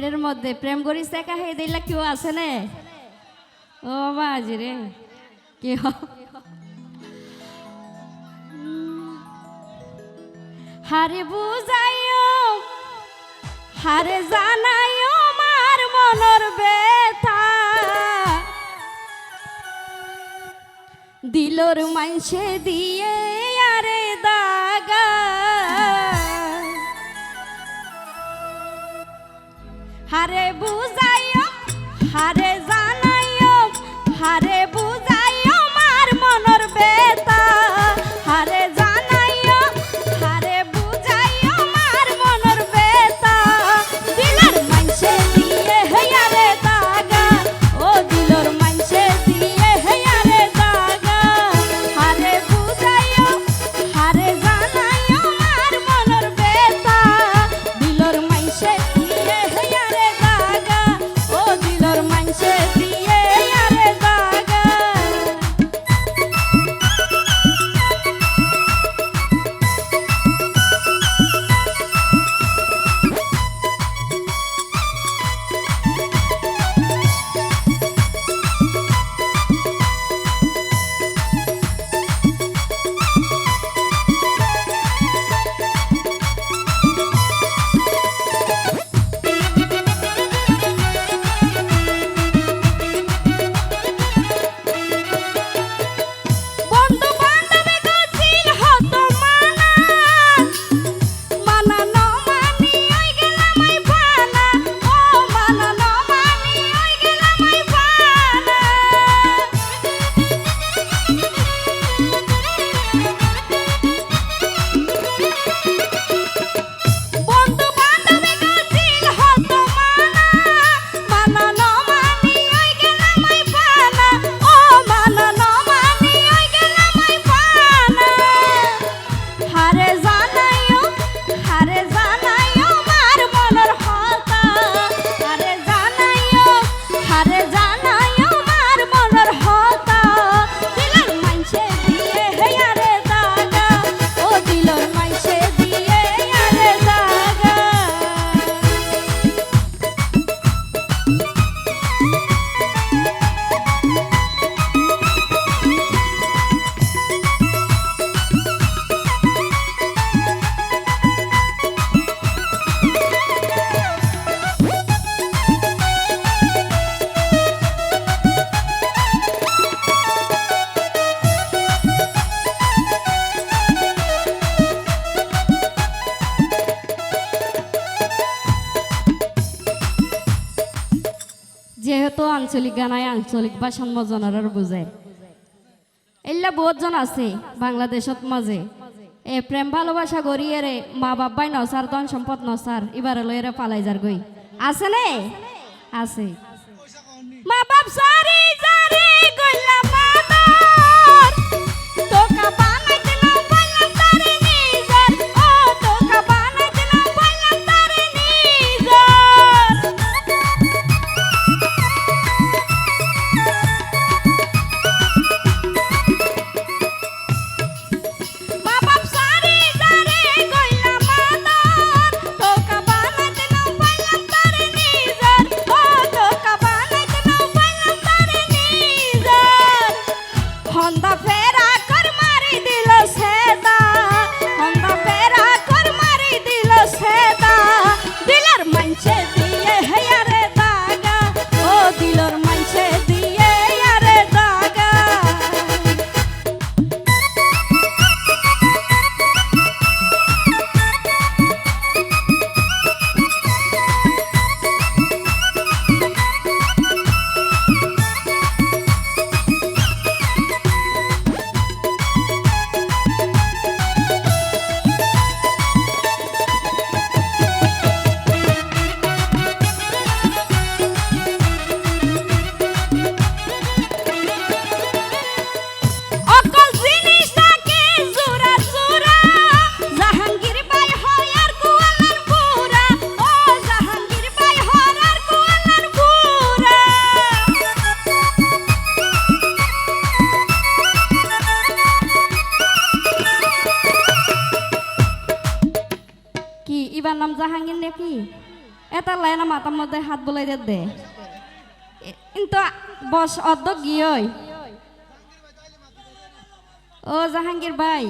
সাইডের মধ্যে প্রেম করি শেখা হয়ে দিলা কেউ আছে না? ও বাজি রে। কি হারে বুঝাইও, হারে জানাইও মার মনর ব্যথা। দিলর মাইছে দিয়ে হারে বুঝাইও হারে জানাইও হারে আঞ্চলিক গানায় আঞ্চলিক ভাষা মজনার বুঝে। এল্লা বহুতজন আছে বাংলাদেশত মাঝে এ প্রেম ভালোবাসা গড়িয়ে রে মা বাবাই নসার ধন সম্পদ নসার এবার লো রে পালাই যার গই আছে নে? আছে। মা বাপ সারি যা! on the face. নাম জাহাঙ্গীর নাকি? এটা লাইনা মাথার মধ্যে হাত বলাই দে দে। কিন্তু বস অর্ধ গিয়ে ও জাহাঙ্গীর ভাই।